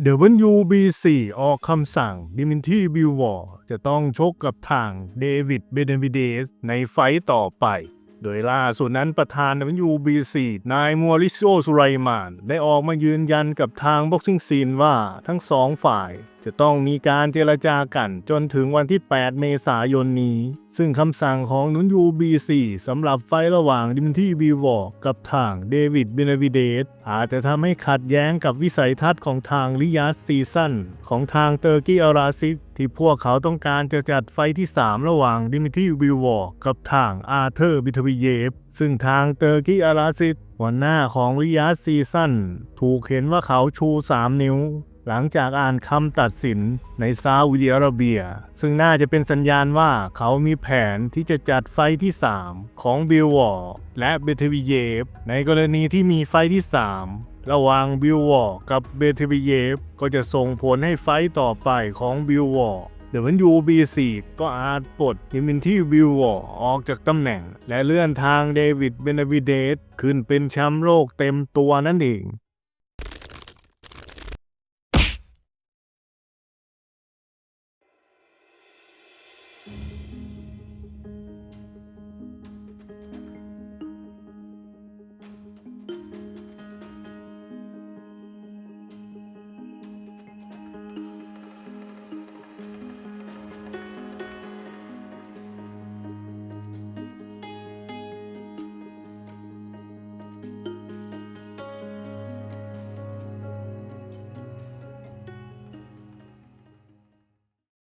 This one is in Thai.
WBC ออกคำสั่งดิมินทีบิววอร์จะต้องชกกับทางเดวิดเบเดนวิเดสในไฟต์ต่อไป โดยล่าสุดนั้นประธาน WBC นายมัวริโซสุไรมาน ได้ออกมายืนยันกับทางบ็อกซิ่งซีนว่าทั้งสองฝ่าย จะต้องมีการเจรจากันจนถึงวันที่ 8 เมษายนนี้ ซึ่งคำสั่งของนุน UBC สำหรับไฟระหว่างดิมที่บีวอร์กับทางเดวิดเบเนวิเดสอาจจะทำให้ขัดแย้งกับวิสัยทัศน์ของทางลิยาสซีซั่นของทางเตอร์กีอาราซิฟที่พวกเขาต้องการจะจัดไฟที่ 3 ระหว่างดิมิทรีวิววอร์กับทางอาเธอร์บิทวิเยฟ ซึ่งทางเตอร์กีอาราซิฟหัวหน้าของลิยาสซีซั่นถูกเห็นว่าเขาชู 3 นิ้ว หลังจากอ่านคำตัดสินในซาอุดิอาระเบีย ซึ่งน่าจะเป็นสัญญาณว่าเขามีแผนที่จะจัดไฟที่ 3 ของบิลวอร์และเบเทวิเยฟ ในกรณีที่มีไฟที่ 3 ระหว่างบิลวอร์กับเบเทวิเยฟ ก็จะส่งผลให้ไฟต่อไปของบิลวอร์เดวันยูบีซีก็อาจปลดยิมินที่บิลวอร์ออกจากตำแหน่ง และเลื่อนทางเดวิดเบนวิเดสขึ้นเป็นแชมป์โลกเต็มตัวนั่นเอง